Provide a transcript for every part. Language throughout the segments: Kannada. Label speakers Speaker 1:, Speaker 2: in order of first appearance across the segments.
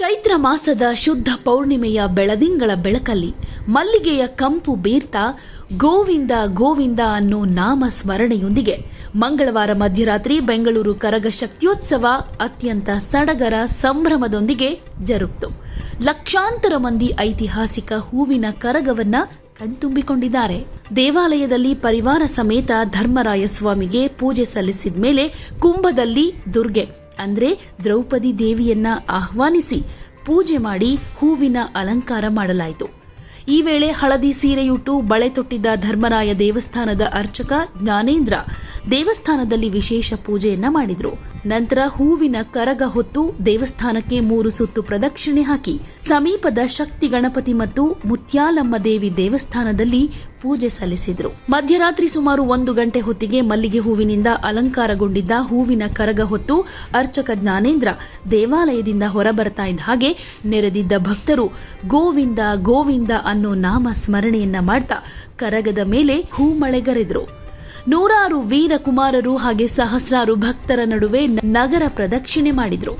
Speaker 1: ಚೈತ್ರ ಮಾಸದ ಶುದ್ಧ ಪೌರ್ಣಿಮೆಯ ಬೆಳದಿಂಗಳ ಬೆಳಕಲ್ಲಿ ಮಲ್ಲಿಗೆಯ ಕಂಪು ಬೀರ್ತಾ ಗೋವಿಂದ ಗೋವಿಂದ ಅನ್ನೋ ನಾಮ ಸ್ಮರಣೆಯೊಂದಿಗೆ ಮಂಗಳವಾರ ಮಧ್ಯರಾತ್ರಿ ಬೆಂಗಳೂರು ಕರಗ ಶಕ್ತಿಯೋತ್ಸವ ಅತ್ಯಂತ ಸಡಗರ ಸಂಭ್ರಮದೊಂದಿಗೆ ಜರುಗಿತು. ಲಕ್ಷಾಂತರ ಮಂದಿ ಐತಿಹಾಸಿಕ ಹೂವಿನ ಕರಗವನ್ನ ಕಣ್ತುಂಬಿಕೊಂಡಿದ್ದಾರೆ. ದೇವಾಲಯದಲ್ಲಿ ಪರಿವಾರ ಸಮೇತ ಧರ್ಮರಾಯ ಸ್ವಾಮಿಗೆ ಪೂಜೆ ಸಲ್ಲಿಸಿದ ಮೇಲೆ ಕುಂಭದಲ್ಲಿ ದುರ್ಗೆ, ಅಂದ್ರೆ ದ್ರೌಪದಿ ದೇವಿಯನ್ನ ಆಹ್ವಾನಿಸಿ ಪೂಜೆ ಮಾಡಿ ಹೂವಿನ ಅಲಂಕಾರ ಮಾಡಲಾಯಿತು. ಈ ವೇಳೆ ಹಳದಿ ಸೀರೆಯುಟ್ಟು ಬಳೆ ತೊಟ್ಟಿದ್ದ ಧರ್ಮರಾಯ ದೇವಸ್ಥಾನದ ಅರ್ಚಕ ಜ್ಞಾನೇಂದ್ರ ದೇವಸ್ಥಾನದಲ್ಲಿ ವಿಶೇಷ ಪೂಜೆಯನ್ನ ಮಾಡಿದ್ರು. ನಂತರ ಹೂವಿನ ಕರಗ ಹೊತ್ತು ದೇವಸ್ಥಾನಕ್ಕೆ ಮೂರು ಸುತ್ತು ಪ್ರದಕ್ಷಿಣೆ ಹಾಕಿ, ಸಮೀಪದ ಶಕ್ತಿ ಗಣಪತಿ ಮತ್ತು ಮುತ್ಯಾಲಮ್ಮ ದೇವಿ ದೇವಸ್ಥಾನದಲ್ಲಿ ಪೂಜೆ ಸಲ್ಲಿಸಿದ್ರು. ಮಧ್ಯರಾತ್ರಿ ಸುಮಾರು ಒಂದು ಗಂಟೆ ಹೊತ್ತಿಗೆ ಮಲ್ಲಿಗೆ ಹೂವಿನಿಂದ ಅಲಂಕಾರಗೊಂಡಿದ್ದ ಹೂವಿನ ಕರಗ ಹೊತ್ತು ಅರ್ಚಕ ಜ್ಞಾನೇಂದ್ರ ದೇವಾಲಯದಿಂದ ಹೊರಬರ್ತಾ ಇದ್ದ ಹಾಗೆ ನೆರೆದಿದ್ದ ಭಕ್ತರು ಗೋವಿಂದ ಗೋವಿಂದ ಅನ್ನೋ ನಾಮ ಸ್ಮರಣೆಯನ್ನ ಮಾಡ್ತಾ ಕರಗದ ಮೇಲೆ ಹೂಮಳೆಗರೆದ್ರು ನೂರಾರು ವೀರಕುಮಾರರು ಹಾಗೆ ಸಹಸ್ರಾರು ಭಕ್ತರ ನಡುವೆ ನಗರ ಪ್ರದಕ್ಷಿಣೆ ಮಾಡಿದ್ರು.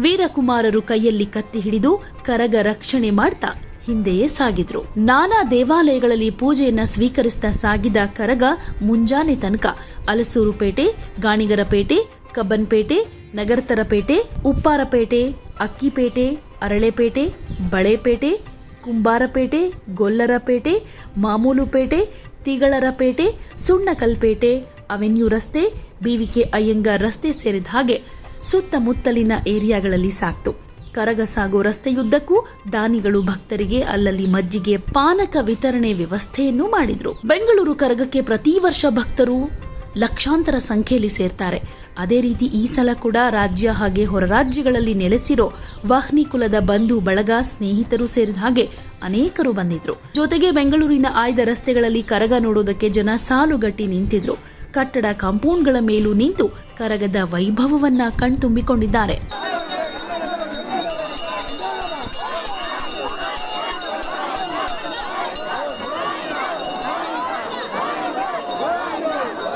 Speaker 1: ವೀರಕುಮಾರರು ಕೈಯಲ್ಲಿ ಕತ್ತಿ ಹಿಡಿದು ಕರಗ ರಕ್ಷಣೆ ಮಾಡ್ತಾ ಹಿಂದೆಯೇ ಸಾಗಿದ್ರು. ನಾನಾ ದೇವಾಲಯಗಳಲ್ಲಿ ಪೂಜೆಯನ್ನ ಸ್ವೀಕರಿಸ್ತಾ ಸಾಗಿದ ಕರಗ ಮುಂಜಾನೆ ತನಕ. ಅಲಸೂರುಪೇಟೆ ಗಾಣಿಗರಪೇಟೆ ಕಬ್ಬನ್ಪೇಟೆ ನಗರತರಪೇಟೆ ಉಪ್ಪಾರಪೇಟೆ ಅಕ್ಕಿಪೇಟೆ ಅರಳೆಪೇಟೆ ಬಳೆಪೇಟೆ ಕುಂಬಾರಪೇಟೆ ಗೊಲ್ಲರಪೇಟೆ ಮಾಮೂಲುಪೇಟೆ ತಿಗಳರಪೇಟೆ ಸುಣ್ಣಕಲ್ಪೇಟೆ ಅವೆನ್ಯೂ ರಸ್ತೆ, ಬಿವಿಕೆ ಅಯ್ಯಂಗಾರ್ ರಸ್ತೆ ಸೇರಿದ ಹಾಗೆ ಸುತ್ತಮುತ್ತಲಿನ ಏರಿಯಾಗಳಲ್ಲಿ ಸಾಕ್ತು. ಕರಗ ಸಾಗೋ ರಸ್ತೆಯುದ್ದಕ್ಕೂ ದಾನಿಗಳು ಭಕ್ತರಿಗೆ ಅಲ್ಲಲ್ಲಿ ಮಜ್ಜಿಗೆ, ಪಾನಕ ವಿತರಣೆ ವ್ಯವಸ್ಥೆಯನ್ನು ಮಾಡಿದ್ರು. ಬೆಂಗಳೂರು ಕರಗಕ್ಕೆ ಪ್ರತಿ ವರ್ಷ ಭಕ್ತರು ಲಕ್ಷಾಂತರ ಸಂಖ್ಯೆಯಲ್ಲಿ ಸೇರ್ತಾರೆ. ಅದೇ ರೀತಿ ಈ ಸಲ ಕೂಡ ರಾಜ್ಯ ಹಾಗೆ ಹೊರ ರಾಜ್ಯಗಳಲ್ಲಿ ನೆಲೆಸಿರೋ ವಾಹ್ನಿ ಕುಲದ ಬಂಧು, ಬಳಗ, ಸ್ನೇಹಿತರು ಸೇರಿದ ಹಾಗೆ ಅನೇಕರು ಬಂದಿದ್ರು. ಜೊತೆಗೆ ಬೆಂಗಳೂರಿನ ಆಯ್ದ ರಸ್ತೆಗಳಲ್ಲಿ ಕರಗ ನೋಡೋದಕ್ಕೆ ಜನ ಸಾಲುಗಟ್ಟಿ ನಿಂತಿದ್ರು. ಕಟ್ಟಡ ಕಾಂಪೌಂಡ್ಗಳ ಮೇಲೂ ನಿಂತು ಕರಗದ ವೈಭವವನ್ನ ಕಣ್ತುಂಬಿಕೊಂಡಿದ್ದಾರೆ.